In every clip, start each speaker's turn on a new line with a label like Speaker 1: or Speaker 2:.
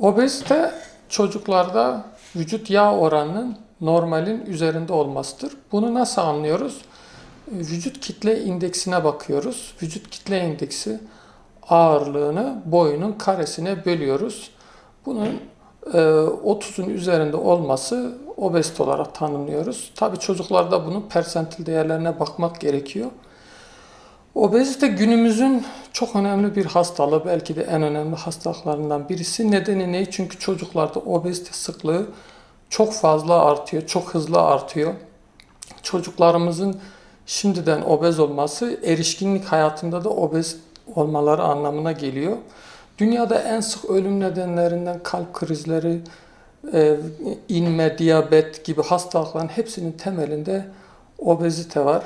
Speaker 1: Obezite çocuklarda vücut yağ oranının normalin üzerinde olmasıdır. Bunu nasıl anlıyoruz? Vücut kitle indeksine bakıyoruz. Vücut kitle indeksi ağırlığını boyunun karesine bölüyoruz. Bunun e, 30'un üzerinde olması obezite olarak tanımlıyoruz. Tabii çocuklarda bunun persentil değerlerine bakmak gerekiyor. Obezite günümüzün çok önemli bir hastalığı, belki de en önemli hastalıklarından birisi. Nedeni ne? Çünkü çocuklarda obezite sıklığı çok fazla artıyor, çok hızlı artıyor. Çocuklarımızın şimdiden obez olması erişkinlik hayatında da obez olmaları anlamına geliyor. Dünyada en sık ölüm nedenlerinden kalp krizleri, e, inme, diyabet gibi hastalıkların hepsinin temelinde obezite var.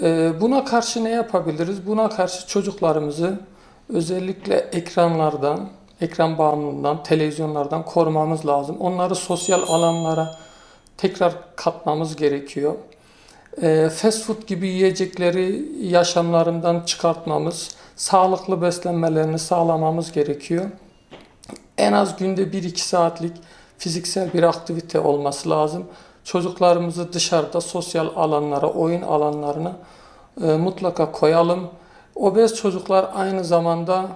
Speaker 1: E, Buna karşı ne yapabiliriz? Buna karşı çocuklarımızı özellikle ekranlardan, ekran bağımlılığından, televizyonlardan korumamız lazım. Onları sosyal alanlara tekrar katmamız gerekiyor. E, Fast food gibi yiyecekleri yaşamlarından çıkartmamız, sağlıklı beslenmelerini sağlamamız gerekiyor. En az günde 1-2 saatlik fiziksel bir aktivite olması lazım. Çocuklarımızı dışarıda sosyal alanlara, oyun alanlarına e, mutlaka koyalım. Obez çocuklar aynı zamanda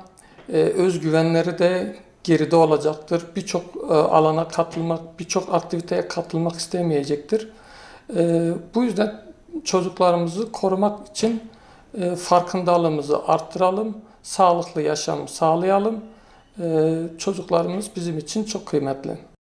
Speaker 1: e, özgüvenleri de geride olacaktır. Birçok e, alana katılmak, birçok aktiviteye katılmak istemeyecektir. E, bu yüzden çocuklarımızı korumak için e, farkındalığımızı arttıralım, sağlıklı yaşam sağlayalım. E, çocuklarımız bizim için çok kıymetli.